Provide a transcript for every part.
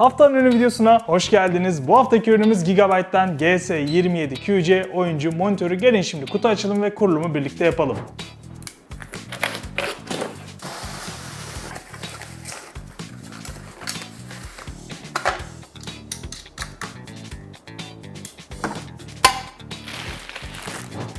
Haftanın ürünü videosuna hoş geldiniz. Bu haftaki ürünümüz Gigabyte'den GS27 QC oyuncu monitörü. Gelin şimdi kutu açılımı ve kurulumu birlikte yapalım.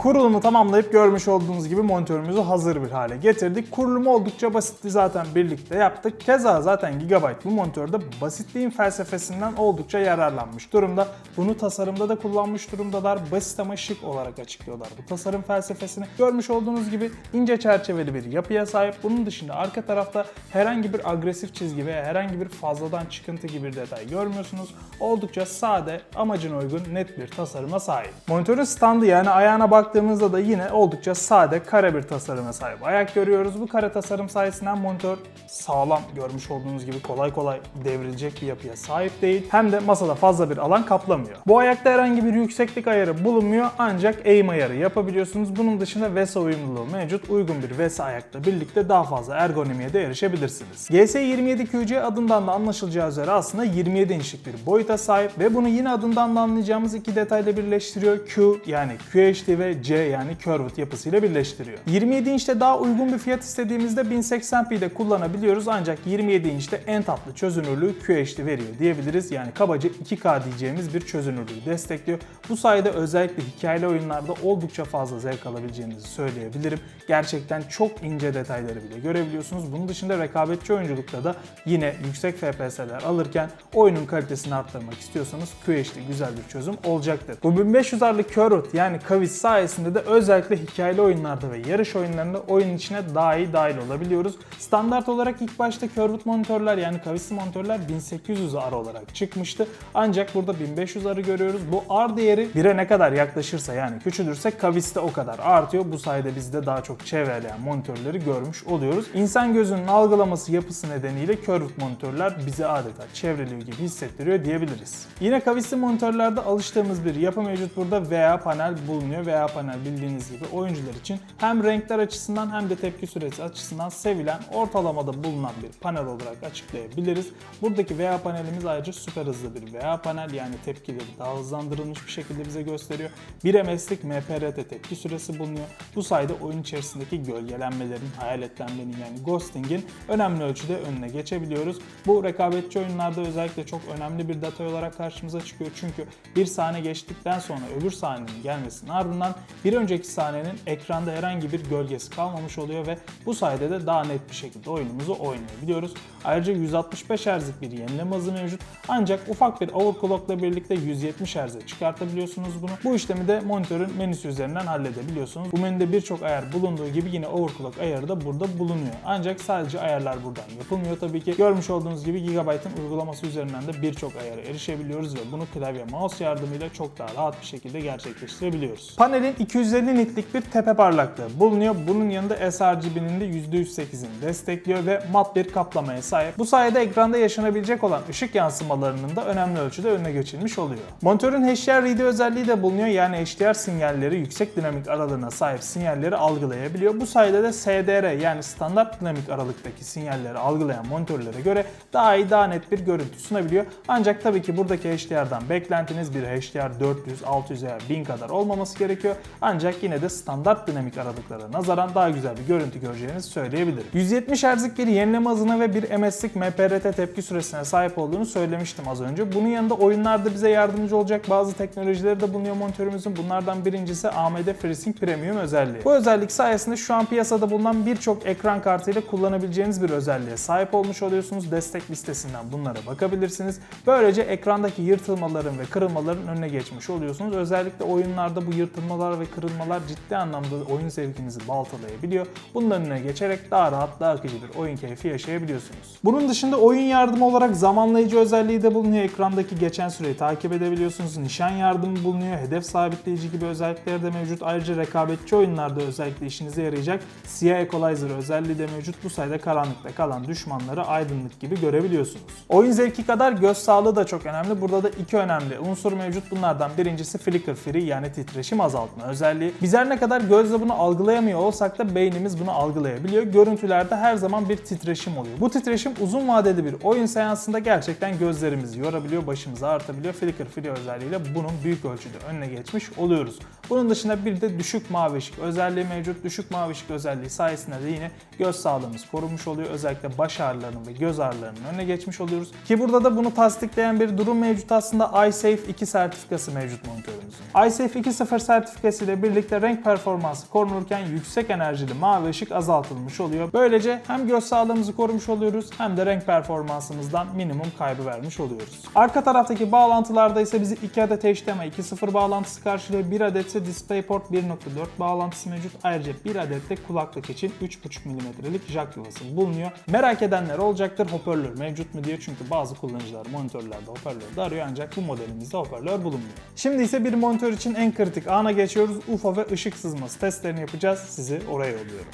Kurulumu tamamlayıp görmüş olduğunuz gibi monitörümüzü hazır bir hale getirdik. Kurulumu oldukça basitti zaten birlikte yaptık. Keza zaten Gigabyte bu monitörde basitliğin felsefesinden oldukça yararlanmış durumda. Bunu tasarımda da kullanmış durumdalar. Basit ama şık olarak açıklıyorlar bu tasarım felsefesini. Görmüş olduğunuz gibi ince çerçeveli bir yapıya sahip. Bunun dışında arka tarafta herhangi bir agresif çizgi veya herhangi bir fazladan çıkıntı gibi bir detay görmüyorsunuz. Oldukça sade, amacına uygun, net bir tasarıma sahip. Monitörün standı yani ayağına baktığımızda da yine oldukça sade, kare bir tasarıma sahip. Ayak görüyoruz. Bu kare tasarım sayesinden monitör sağlam görmüş olduğunuz gibi kolay kolay devrilecek bir yapıya sahip değil. Hem de masada fazla bir alan kaplamıyor. Bu ayakta herhangi bir yükseklik ayarı bulunmuyor ancak eğim ayarı yapabiliyorsunuz. Bunun dışında VESA uyumluluğu mevcut. Uygun bir VESA ayakla birlikte daha fazla ergonomiye de erişebilirsiniz. GS27 QC adından da anlaşılacağı üzere aslında 27 inçlik bir boyuta sahip ve bunu yine adından da anlayacağımız iki detayla birleştiriyor. Q yani QHD ve C yani Curved yapısıyla birleştiriyor. 27 inçte daha uygun bir fiyat istediğimizde 1080p'de kullanabiliyoruz ancak 27 inçte en tatlı çözünürlüğü QHD veriyor diyebiliriz. Yani kabaca 2K diyeceğimiz bir çözünürlüğü destekliyor. Bu sayede özellikle hikayeli oyunlarda oldukça fazla zevk alabileceğinizi söyleyebilirim. Gerçekten çok ince detayları bile görebiliyorsunuz. Bunun dışında rekabetçi oyunculukta da yine yüksek FPS'ler alırken oyunun kalitesini arttırmak istiyorsanız QHD güzel bir çözüm olacaktır. Bu 1500'arlı Curved yani kavis sayesinde de özellikle hikayeli oyunlarda ve yarış oyunlarında oyun içine daha iyi dahil olabiliyoruz. Standart olarak ilk başta Curved monitörler yani kavisli monitörler 1800 R olarak çıkmıştı. Ancak burada 1500 R'ı görüyoruz. Bu R değeri 1'e ne kadar yaklaşırsa yani küçülürse kaviste o kadar artıyor. Bu sayede biz de daha çok çevreleyen monitörleri görmüş oluyoruz. İnsan gözünün algılaması yapısı nedeniyle Curved monitörler bize adeta çevreliyor gibi hissettiriyor diyebiliriz. Yine kavisli monitörlerde alıştığımız bir yapı mevcut burada VA panel bulunuyor. VA panel bildiğiniz gibi oyuncular için hem renkler açısından hem de tepki süresi açısından sevilen ortalamada bulunan bir panel olarak açıklayabiliriz. Buradaki VA panelimiz ayrıca süper hızlı bir VA panel yani tepkileri daha hızlandırılmış bir şekilde bize gösteriyor. 1 MS'lik MPRT tepki süresi bulunuyor. Bu sayede oyun içerisindeki gölgelenmelerin, hayaletlenmenin yani ghosting'in önemli ölçüde önüne geçebiliyoruz. Bu rekabetçi oyunlarda özellikle çok önemli bir detay olarak karşımıza çıkıyor. Çünkü bir sahne geçtikten sonra öbür sahnenin gelmesinin ardından bir önceki sahnenin ekranda herhangi bir gölgesi kalmamış oluyor ve bu sayede de daha net bir şekilde oyunumuzu oynayabiliyoruz. Ayrıca 165 Hz'lik bir yenileme hızı mevcut. Ancak ufak bir overclockla birlikte 170 Hz'e çıkartabiliyorsunuz bunu. Bu işlemi de monitörün menüsü üzerinden halledebiliyorsunuz. Bu menüde birçok ayar bulunduğu gibi yine overclock ayarı da burada bulunuyor. Ancak sadece ayarlar buradan yapılmıyor tabii ki. Görmüş olduğunuz gibi Gigabyte'ın uygulaması üzerinden de birçok ayara erişebiliyoruz ve bunu klavye mouse yardımıyla çok daha rahat bir şekilde gerçekleştirebiliyoruz. Panelin 250 nitlik bir tepe parlaklığı bulunuyor. Bunun yanında sRGB'nin de %108'ini destekliyor ve mat bir kaplamaya sahip. Bu sayede ekranda yaşanabilecek olan ışık yansımalarının da önemli ölçüde önüne geçilmiş oluyor. Monitörün HDR reader özelliği de bulunuyor. Yani HDR sinyalleri yüksek dinamik aralığına sahip sinyalleri algılayabiliyor. Bu sayede de SDR yani standart dinamik aralıktaki sinyalleri algılayan monitörlere göre daha iyi daha net bir görüntü sunabiliyor. Ancak tabii ki buradaki HDR'dan beklentiniz bir HDR 400, 600 veya 1000 kadar olmaması gerekiyor. Ancak yine de standart dinamik aralıklara nazaran daha güzel bir görüntü göreceğinizi söyleyebilirim. 170 Hz'lik bir yenileme hızına ve bir MS'lik MPRT tepki süresine sahip olduğunu söylemiştim az önce. Bunun yanında oyunlarda bize yardımcı olacak bazı teknolojileri de bulunuyor monitörümüzün. Bunlardan birincisi AMD FreeSync Premium özelliği. Bu özellik sayesinde şu an piyasada bulunan birçok ekran kartıyla kullanabileceğiniz bir özelliğe sahip olmuş oluyorsunuz. Destek listesinden bunlara bakabilirsiniz. Böylece ekrandaki yırtılmaların ve kırılmaların önüne geçmiş oluyorsunuz. Özellikle oyunlarda bu yırtılmalar ve kırılmalar ciddi anlamda oyun zevkinizi baltalayabiliyor. Bunun önüne geçerek daha rahat, daha akıcı bir oyun keyfi yaşayabiliyorsunuz. Bunun dışında oyun yardımı olarak zamanlayıcı özelliği de bulunuyor. Ekrandaki geçen süreyi takip edebiliyorsunuz. Nişan yardımı bulunuyor. Hedef sabitleyici gibi özellikleri de mevcut. Ayrıca rekabetçi oyunlarda özellikle işinize yarayacak siyah equalizer özelliği de mevcut. Bu sayede karanlıkta kalan düşmanları aydınlık gibi görebiliyorsunuz. Oyun zevki kadar göz sağlığı da çok önemli. Burada da iki önemli unsur mevcut. Bunlardan birincisi flicker free yani titreşim azaltma özelliği. Biz her ne kadar gözle bunu algılayamıyor olsak da beynimiz bunu algılayabiliyor. Görüntülerde her zaman bir titreşim oluyor. Bu titreşim uzun vadeli bir oyun seansında gerçekten gözlerimizi yorabiliyor, başımızı ağrıtabiliyor. Flicker Free özelliğiyle bunun büyük ölçüde önüne geçmiş oluyoruz. Bunun dışında bir de düşük mavi ışık özelliği mevcut. Düşük mavi ışık özelliği sayesinde de yine göz sağlığımız korunmuş oluyor. Özellikle baş ağrılarının ve göz ağrılarının önüne geçmiş oluyoruz. Ki burada da bunu tasdikleyen bir durum mevcut aslında iSafe 2 sertifikası mevcut monitörümüzün. iSafe 2.0 sertifikası ile birlikte renk performansı korunurken yüksek enerjili mavi ışık azaltılmış oluyor. Böylece hem göz sağlığımızı korumuş oluyoruz hem de renk performansımızdan minimum kaybı vermiş oluyoruz. Arka taraftaki bağlantılarda ise bizi 2 adet HDMI 2.0 bağlantısı karşılıyor. 1 adet ise DisplayPort 1.4 bağlantısı mevcut. Ayrıca 1 adet de kulaklık için 3.5 mm'lik jack yuvası bulunuyor. Merak edenler olacaktır hoparlör mevcut mu diye çünkü bazı kullanıcılar monitörlerde hoparlör de arıyor ancak bu modelimizde hoparlör bulunmuyor. Şimdi ise bir monitör için en kritik ana geçiyoruz. UFO ve ışık sızması testlerini yapacağız. Sizi oraya yolluyorum.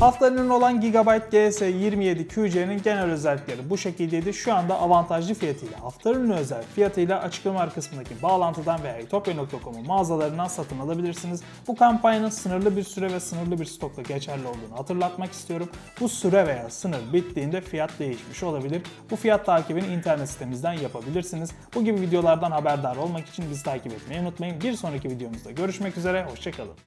Haftanın olan Gigabyte GS27 QC'nin genel özellikleri bu şekildeydi. Şu anda avantajlı fiyatıyla, hafta ürünü özel fiyatıyla açıklama kısmındaki bağlantıdan veya itopya.com'un mağazalarından satın alabilirsiniz. Bu kampanyanın sınırlı bir süre ve sınırlı bir stokla geçerli olduğunu hatırlatmak istiyorum. Bu süre veya sınır bittiğinde fiyat değişmiş olabilir. Bu fiyat takibini internet sitemizden yapabilirsiniz. Bu gibi videolardan haberdar olmak için bizi takip etmeyi unutmayın. Bir sonraki videomuzda görüşmek üzere, hoşçakalın.